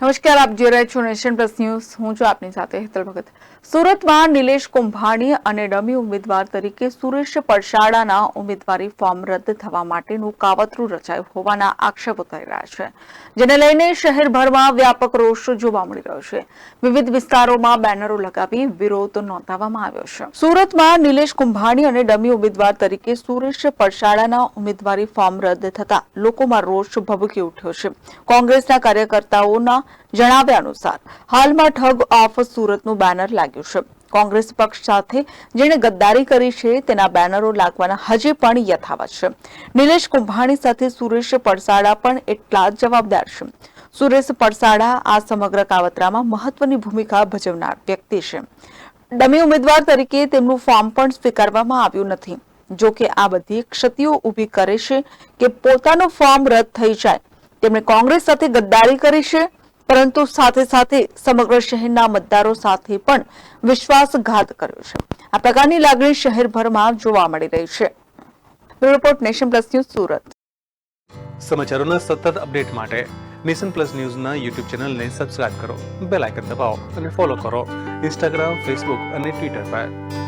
નમસ્કાર, આપ જોઈ રહ્યા છો નેશન પ્લસ ન્યૂઝ. હું છું આપની સાથે હેતલ ભગત. સુરતમાં નિલેશ કુંભાણી અને ડમી ઉમેદવાર તરીકે સુરેશ પડશાળાના ઉમેદવારી ફોર્મ રદ થવા માટેનું કાવતરું રચાયું હોવાના આક્ષેપો થઈ રહ્યા છે, જેને લઈને શહેરભરમાં વ્યાપક રોષ જોવા મળી રહ્યો છે. વિવિધ વિસ્તારોમાં બેનરો લગાવી વિરોધ નોંધાવવામાં આવ્યો છે. સુરતમાં નિલેશ કુંભાણી અને ડમી ઉમેદવાર તરીકે સુરેશ પડશાળાના ઉમેદવારી ફોર્મ રદ થતા લોકોમાં રોષ ભભૂકી ઉઠ્યો છે. કોંગ્રેસના કાર્યકર્તાઓના જણાવ્યા અનુસાર, હાલમાં ઠગ ઓફ સુરતનું બેનર લાગ્યું છે. કોંગ્રેસ પક્ષ સાથે જેણે ગદ્દારી કરી છે, તેના બેનરો લાગવાના હજી પણ યથાવત છે. નિલેશ કુંભાણી સાથે સુરેશ પડસાડા પણ એટલા જ જવાબદાર છે. સુરેશ પડસાડા આ સમગ્ર કાવતરામાં મહત્વની ભૂમિકા ભજવનાર વ્યક્તિ છે. ડમી ઉમેદવાર તરીકે તેમનું ફોર્મ પણ સ્વીકારવામાં આવ્યું નથી. જો કે આ બધી ક્ષતિઓ ઊભી કરે છે કે પોતાનું ફોર્મ રદ થઈ જાય. તેમણે કોંગ્રેસ સાથે ગદ્દારી કરી છે પરંતુ સાથે સાથે સમગ્ર શહેરના મતદારો સાથે પણ વિશ્વાસઘાત કર્યો છે. આ પ્રકારની લાગણી શહેરભરમાં જોવા મળી રહી છે. Report Nation Plus News Surat. સમાચારોના સતત અપડેટ માટે નેશન પ્લસ ન્યૂઝના યુટ્યુબ ચેનલને સબસ્ક્રાઇબ કરો, બેલ આઇકન દબાવો અને ફોલો કરો. ઇન્સ્ટાગ્રામ, ફેસબુક અને ટ્વિટર પર.